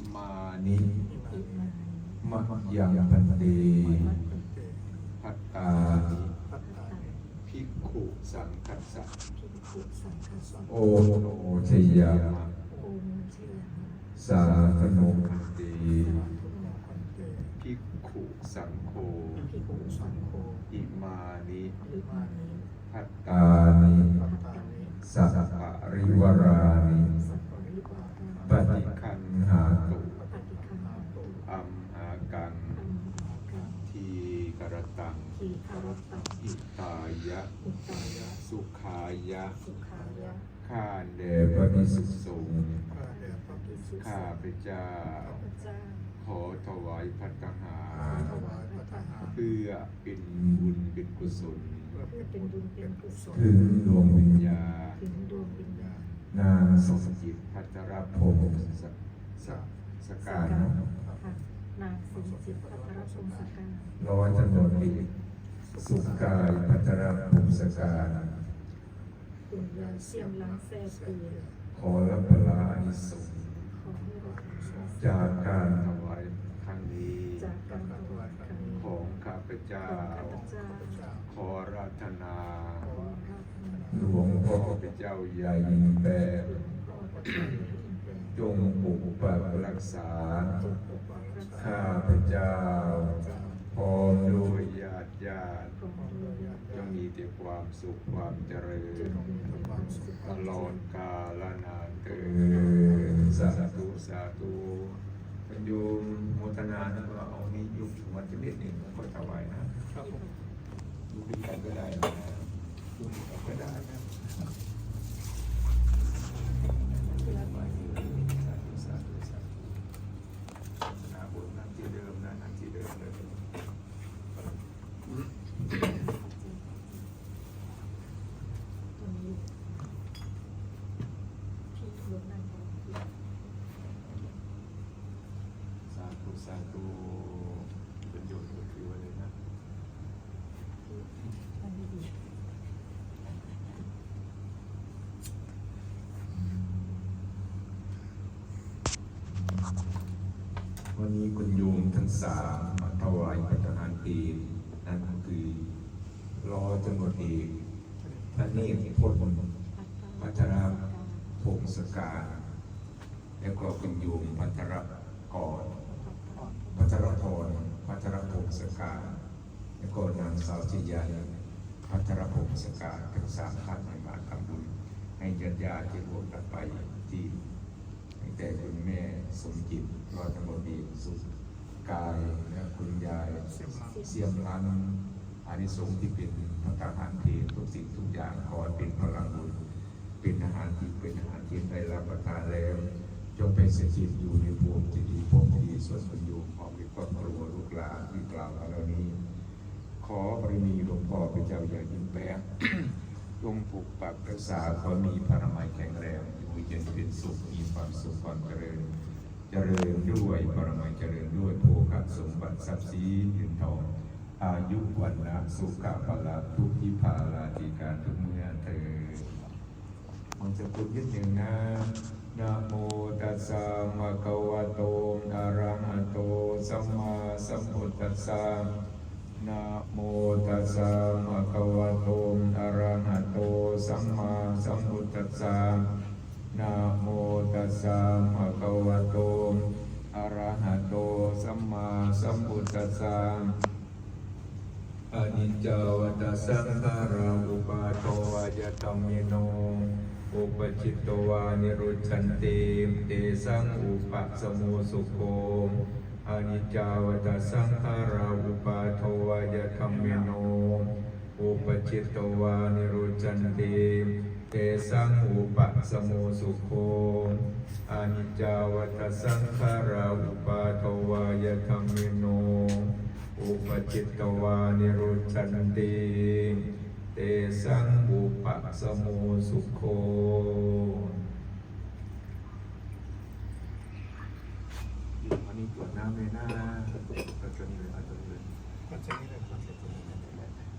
นิอิมานิมะยังพันเตมัตเตพัตตานิพัตตังภิกขุสังคัสสะภิกขุสังฆสังโอโนชยามะโอมเชียหะสาธโนพันเตสาธุโมคันเตภิกขุสังโฆภิกขุสังโฆอิมานิอิมานิพัตตานิพัตตังสัพพะริวรานิสัพพะริวาปราฏิคันหาตุ ปฏิคันหาตุอัมหากังทีกรตังทีคารตังอิตายะ สุขายะ ข้าแด่พระพิสุสงฆ์ข้าพระภิกษุข้าเจ้าข้าพเจ้า ขอถวายพัตตาหาขอรถวายพระทหารเพื่อเป็นบุญเป็นกุศลเพื่อเป็นบุญเป็นกุศล ถึงดวงวิญญาณ ถึงดวงวิญญาณนางสจิตพัทรพงศ์สสสสการการนะค่ะนางสมจิตพัทรพงศ์สการร้อยถนนเอกสุขกายพัทรพงศ์สการคุณยาเสียมล้างแซ่เตือขอรับพลาอานิสงจากการถวายครั้งนี้จากการถวายครั้งนี้ พเจ้าของข้าพเจ้า ขอรัตนาขอรับนาหลวงพ่อพระเจ้าใหญ่ยิ่งแปดหลวงพ่อพระเจ้าอยู่ที่เป็นจงปกปักรักษาจงปกปักรักษา ข้าพเจ้าพร้อมด้วยญาติญาติพระองค์ด้วยญาติจงมีแต่ความสุขความเจริจญงมีแต่ความสุขตลอดกาลนานเถิดสาธุสาธุโยมโมท นาแล้ว่าเอานี้ยุบวัดจะเล็ดหนึ่งก็ถวายนะยุบด้วยกันก็ได้นะครับด้วยกันก็ได้นะสาธุสาธุสาธุนาบุญนั่งที่เดิมนะนั่งที่เดิมเลย ตรงนี้ที่รถนั่งอยู่ สาธุสาธุเป็นโยชน์ก็คือว่าเลยนะ ที่นั่งดี วันนี้คุณโยมทั้งสามมาถวายพระทารเพลนั่นก็คือรอจำนวนเอกพระเนตรพจน์พัทรพงศการแล้วก็คุณโยมพัทรกรพัทรพรพัทรพงศการแล้วก็นางสาวจิยาพัทรพงศการทั้งสามท่านให้มาทำบุญให้ญาติญาติที่ร่วมกันไปที่แต่คุณแม่ สมจิตรอดทั้งหมดดีสุขกายและคุณยายเสียมลันอานิสงส์ที่เป็นพระทหารเพลทุกสิ่งทุกอย่างขอเป็นพลังบุญเป็นอาหารที่เป็นอาหารที่ได้รับประทานแล้วจงไปสถิตอยู่ในภูมิที่ดีภูมิที่ดีส่วนประโยชน์ของมีครอบครัวลูกหลานที่กล่าวมาแล้วนี้ ขอบารมีหลวงพ่อพระเจ้าอย่างยิ่งแปงจงปกปักรักษาขอมีพระมัยแข็งแรงอยู่เย็นเป็นสุขมีความสุขความเจริญ เจริญด้วยปรมัยเจริญด้วยโภคสมบัติทรัพย์สินเงินทอง อายุวันนะสุขภาละทุกทิพาลาติการทุกเมื่อเถิดมันจะพูดนิดหนึ่งนะนะโมตัสสะมะคะวะโตอะระหะโตสัมมาสัมพุทธัสสะนะโมตัสสะมะคะวะโตอะระหะโตสัมมาสัมพุทธัสสะ นะโมตัสสะมะคะวะโต อะระหะโต สัมมาสัมพุทธัสสะอนิจจวัตสังขาราอุปาโทวายตมิโน อุปจิตตวานิรุชันติเตสังอุปสมโมสุโคอนิจจาวัตสังขาราอุปาโทวายธรรมโน อุปจิตตวานิโรจันติเตสัง ปสมโมสุโคอนิจาวัตสังขาราอุปาทวายธรรมิโน อุปจิตตวานิโรจันติเตสังอุปสมโมสุโคอันนี้ตรวจน้ำเลยนะอาจารย์เลยอาจารย์เลยก็จะมี